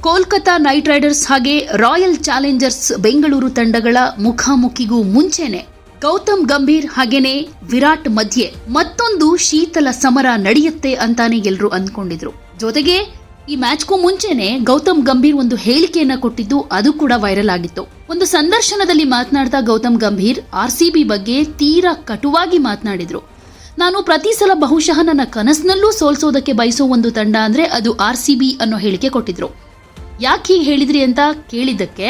Kolkata Knight Riders ಹಾಗೆ Royal Challengers Bengaluru ತಂಡಗಳ ಮುಖಾಮುಖಿಗೂ ಮುಂಚೆನೆ ಗೌತಮ್ ಗಂಭೀರ್ ಹಾಗೇನೆ ವಿರಾಟ್ ಮಧ್ಯೆ ಮತ್ತೊಂದು ಶೀತಲ ಸಮರ ನಡೆಯುತ್ತೆ ಅಂತಾನೆ ಎಲ್ಲರೂ ಅಂದ್ಕೊಂಡಿದ್ರು. ಜೊತೆಗೆ ಈ ಮ್ಯಾಚ್ಗೂ ಮುಂಚೆನೆ ಗೌತಮ್ ಗಂಭೀರ್ ಒಂದು ಹೇಳಿಕೆಯನ್ನ ಕೊಟ್ಟಿದ್ದು ಅದು ಕೂಡ ವೈರಲ್ ಆಗಿತ್ತು. ಒಂದು ಸಂದರ್ಶನದಲ್ಲಿ ಮಾತನಾಡ್ತಾ ಗೌತಮ್ ಗಂಭೀರ್ ಆರ್ಸಿಬಿ ಬಗ್ಗೆ ತೀರಾ ಕಟುವಾಗಿ ಮಾತನಾಡಿದ್ರು. ನಾನು ಪ್ರತಿ ಸಲ ಬಹುಶಃ ನನ್ನ ಕನಸಿನಲ್ಲೂ ಸೋಲ್ಸೋದಕ್ಕೆ ಬಯಸೋ ಒಂದು ತಂಡ ಅಂದ್ರೆ ಅದು ಆರ್ ಸಿ ಬಿ ಅನ್ನೋ ಹೇಳಿಕೆ ಕೊಟ್ಟಿದ್ರು. ಯಾಕೆ ಹೀಗೆ ಹೇಳಿದ್ರಿ ಅಂತ ಕೇಳಿದ್ದಕ್ಕೆ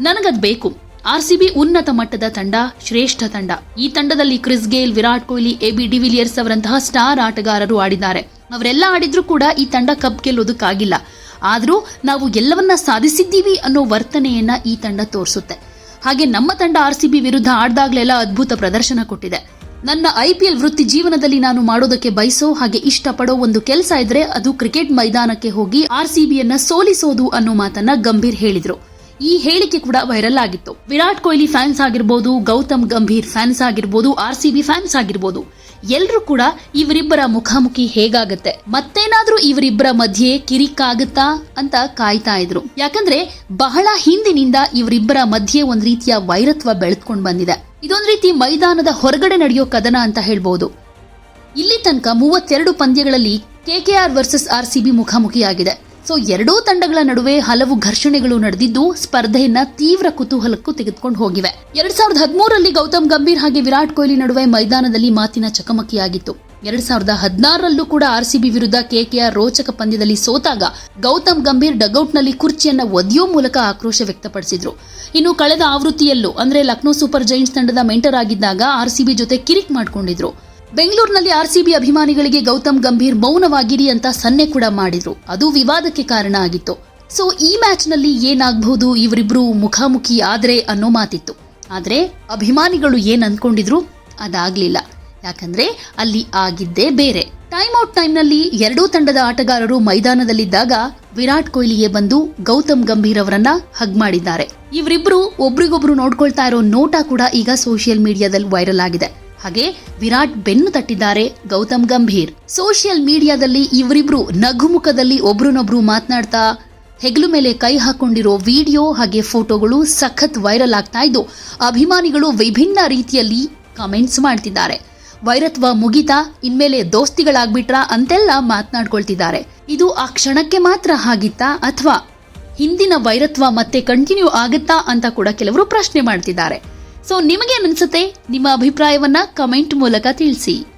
ನನಗದು ಬೇಕು. ಆರ್ ಸಿ ಬಿ ಉನ್ನತ ಮಟ್ಟದ ತಂಡ, ಶ್ರೇಷ್ಠ ತಂಡ. ಈ ತಂಡದಲ್ಲಿ Chris Gayle, Virat Kohli, A B de Villiers ಅವರಂತಹ ಸ್ಟಾರ್ ಆಟಗಾರರು ಆಡಿದ್ದಾರೆ. ಅವರೆಲ್ಲ ಆಡಿದ್ರೂ ಕೂಡ ಈ ತಂಡ ಕಪ್ ಗೆಲ್ಲೋದಕ್ಕಾಗಿಲ್ಲ. ಆದರೂ ನಾವು ಎಲ್ಲವನ್ನ ಸಾಧಿಸಿದ್ದೀವಿ ಅನ್ನೋ ವರ್ತನೆಯನ್ನ ಈ ತಂಡ ತೋರಿಸುತ್ತೆ. ಹಾಗೆ ನಮ್ಮ ತಂಡ ಆರ್ ಸಿ ಬಿ ವಿರುದ್ಧ ಆಡ್ದಾಗ್ಲೆಲ್ಲ ಅದ್ಭುತ ಪ್ರದರ್ಶನ ಕೊಟ್ಟಿದೆ. ನನ್ನ ಐ ಪಿ ಎಲ್ ವೃತ್ತಿ ಜೀವನದಲ್ಲಿ ನಾನು ಮಾಡೋದಕ್ಕೆ ಬಯಸೋ ಹಾಗೆ ಇಷ್ಟಪಡೋ ಒಂದು ಕೆಲಸ ಇದ್ರೆ ಅದು ಕ್ರಿಕೆಟ್ ಮೈದಾನಕ್ಕೆ ಹೋಗಿ ಆರ್ ಸಿ ಬಿಯನ್ನ ಸೋಲಿಸೋದು ಅನ್ನೋ ಮಾತನ್ನ ಗಂಭೀರ್ ಹೇಳಿದ್ರು. ಈ ಹೇಳಿಕೆ ಕೂಡ ವೈರಲ್ ಆಗಿತ್ತು. ವಿರಾಟ್ ಕೊಹ್ಲಿ ಫ್ಯಾನ್ಸ್ ಆಗಿರ್ಬೋದು, ಗೌತಮ್ ಗಂಭೀರ್ ಫ್ಯಾನ್ಸ್ ಆಗಿರ್ಬೋದು, ಆರ್ ಸಿ ಬಿ ಫ್ಯಾನ್ಸ್ ಆಗಿರ್ಬೋದು, ಎಲ್ರೂ ಕೂಡ ಇವರಿಬ್ಬರ ಮುಖಾಮುಖಿ ಹೇಗಾಗತ್ತೆ? ಮತ್ತೇನಾದ್ರೂ ಇವರಿಬ್ಬರ ಮಧ್ಯೆ ಕಿರಿಕಾಗುತ್ತಾ ಅಂತ ಕಾಯ್ತಾ ಇದ್ರು. ಯಾಕಂದ್ರೆ ಬಹಳ ಹಿಂದಿನಿಂದ ಇವರಿಬ್ಬರ ಮಧ್ಯೆ ಒಂದ್ ರೀತಿಯ ವೈರತ್ವ ಬೆಳೆದ್ಕೊಂಡು ಬಂದಿದೆ. ಇದೊಂದ್ ರೀತಿ ಮೈದಾನದ ಹೊರಗಡೆ ನಡೆಯೋ ಕದನ ಅಂತ ಹೇಳ್ಬೋದು. ಇಲ್ಲಿ ತನಕ ಮೂವತ್ತೆರಡು ಪಂದ್ಯಗಳಲ್ಲಿ ಕೆಕೆಆರ್ ವರ್ಸಸ್ ಆರ್ ಸಿಬಿ ಮುಖಾಮುಖಿಯಾಗಿದೆ. ಸೊ ಎರಡೂ ತಂಡಗಳ ನಡುವೆ ಹಲವು ಘರ್ಷಣೆಗಳು ನಡೆದಿದ್ದು ಸ್ಪರ್ಧೆಯನ್ನ ತೀವ್ರ ಕುತೂಹಲಕ್ಕೂ ತೆಗೆದುಕೊಂಡು ಹೋಗಿವೆ. ಎರಡ್ ಸಾವಿರದ ಹದಿಮೂರರಲ್ಲಿ ಗೌತಮ್ ಗಂಭೀರ್ ಹಾಗೆ ವಿರಾಟ್ ಕೊಹ್ಲಿ ನಡುವೆ ಮೈದಾನದಲ್ಲಿ ಮಾತಿನ ಚಕಮಕಿಯಾಗಿತ್ತು. ಎರಡ್ ಸಾವಿರದ ಹದಿನಾರರಲ್ಲೂ ಕೂಡ ಆರ್ ಸಿಬಿ ವಿರುದ್ಧ ಕೆಕೆಆರ್ ರೋಚಕ ಪಂದ್ಯದಲ್ಲಿ ಸೋತಾಗ ಗೌತಮ್ ಗಂಭೀರ್ ಡಗೌಟ್ನಲ್ಲಿ ಕುರ್ಚಿಯನ್ನ ಒದೆಯೋ ಮೂಲಕ ಆಕ್ರೋಶ ವ್ಯಕ್ತಪಡಿಸಿದ್ರು. ಇನ್ನು ಕಳೆದ ಆವೃತ್ತಿಯಲ್ಲೂ, ಅಂದ್ರೆ ಲಕ್ನೋ ಸೂಪರ್ ಜೈಂಟ್ಸ್ ತಂಡದ ಮೆಂಟರ್ ಆಗಿದ್ದಾಗ ಆರ್ ಸಿಬಿ ಜೊತೆ ಕಿರಿಕ್ ಮಾಡಿಕೊಂಡಿದ್ರು. ಬೆಂಗಳೂರಿನಲ್ಲಿ ಆರ್ಸಿಬಿ ಅಭಿಮಾನಿಗಳಿಗೆ ಗೌತಮ್ ಗಂಭೀರ್ ಮೌನವಾಗಿರಿ ಅಂತ ಸನ್ನೆ ಕೂಡ ಮಾಡಿದ್ರು. ಅದು ವಿವಾದಕ್ಕೆ ಕಾರಣ ಆಗಿತ್ತು. ಸೊ, ಈ ಮ್ಯಾಚ್ನಲ್ಲಿ ಏನಾಗಬಹುದು? ಇವರಿಬ್ರು ಮುಖಾಮುಖಿ ಆದ್ರೆ ಅನ್ನೋ ಮಾತಿತ್ತು. ಆದರೆ, ಅಭಿಮಾನಿಗಳು ಏನ್ ಅನ್ಕೊಂಡಿದ್ರು? ಅದಾಗ್ಲಿಲ್ಲ. ಯಾಕಂದ್ರೆ ಅಲ್ಲಿ ಆಗಿದ್ದೇ ಬೇರೆ. ಟೈಮ್ ಔಟ್ ಟೈಮ್ನಲ್ಲಿ ಎರಡೂ ತಂಡದ ಆಟಗಾರರು ಮೈದಾನದಲ್ಲಿದ್ದಾಗ ವಿರಾಟ್ ಕೊಹ್ಲಿಗೆ ಬಂದು ಗೌತಮ್ ಗಂಭೀರ್ ಅವರನ್ನ ಹಗ್ ಮಾಡಿದ್ದಾರೆ. ಇವರಿಬ್ರು ಒಬ್ರಿಗೊಬ್ರು ನೋಡ್ಕೊಳ್ತಾ ಇರೋ ನೋಟ ಕೂಡ ಈಗ ಸೋಷಿಯಲ್ ಮೀಡಿಯಾದಲ್ಲಿ ವೈರಲ್ ಆಗಿದೆ. ಹಾಗೆ ವಿರಾಟ್ ಬೆನ್ನು ತಟ್ಟಿದ್ದಾರೆ ಗೌತಮ್ ಗಂಭೀರ್. ಸೋಷಿಯಲ್ ಮೀಡಿಯಾದಲ್ಲಿ ಇವರಿಬ್ರು ನಗುಮುಖದಲ್ಲಿ ಒಬ್ರನ್ನೊಬ್ರು ಮಾತನಾಡ್ತಾ ಹೆಗಲು ಮೇಲೆ ಕೈ ಹಾಕೊಂಡಿರೋ ವಿಡಿಯೋ ಹಾಗೆ ಫೋಟೋಗಳು ಸಖತ್ ವೈರಲ್ ಆಗ್ತಾ ಇದ್ದು, ಅಭಿಮಾನಿಗಳು ವಿಭಿನ್ನ ರೀತಿಯಲ್ಲಿ ಕಮೆಂಟ್ಸ್ ಮಾಡ್ತಿದ್ದಾರೆ. ವೈರತ್ವ ಮುಗಿತಾ, ಇನ್ಮೇಲೆ ದೋಸ್ತಿಗಳಾಗ್ಬಿಟ್ರಾ ಅಂತೆಲ್ಲ ಮಾತನಾಡ್ಕೊಳ್ತಿದ್ದಾರೆ. ಇದು ಆ ಕ್ಷಣಕ್ಕೆ ಮಾತ್ರ ಆಗಿತ್ತಾ ಅಥವಾ ಹಿಂದಿನ ವೈರತ್ವ ಮತ್ತೆ ಕಂಟಿನ್ಯೂ ಆಗುತ್ತಾ ಅಂತ ಕೂಡ ಕೆಲವರು ಪ್ರಶ್ನೆ ಮಾಡ್ತಿದ್ದಾರೆ. ಸೊ ನಿಮಗೆ ಅನ್ಸುತ್ತೆ? ನಿಮ್ಮ ಅಭಿಪ್ರಾಯವನ್ನ ಕಮೆಂಟ್ ಮೂಲಕ ತಿಳಿಸಿ.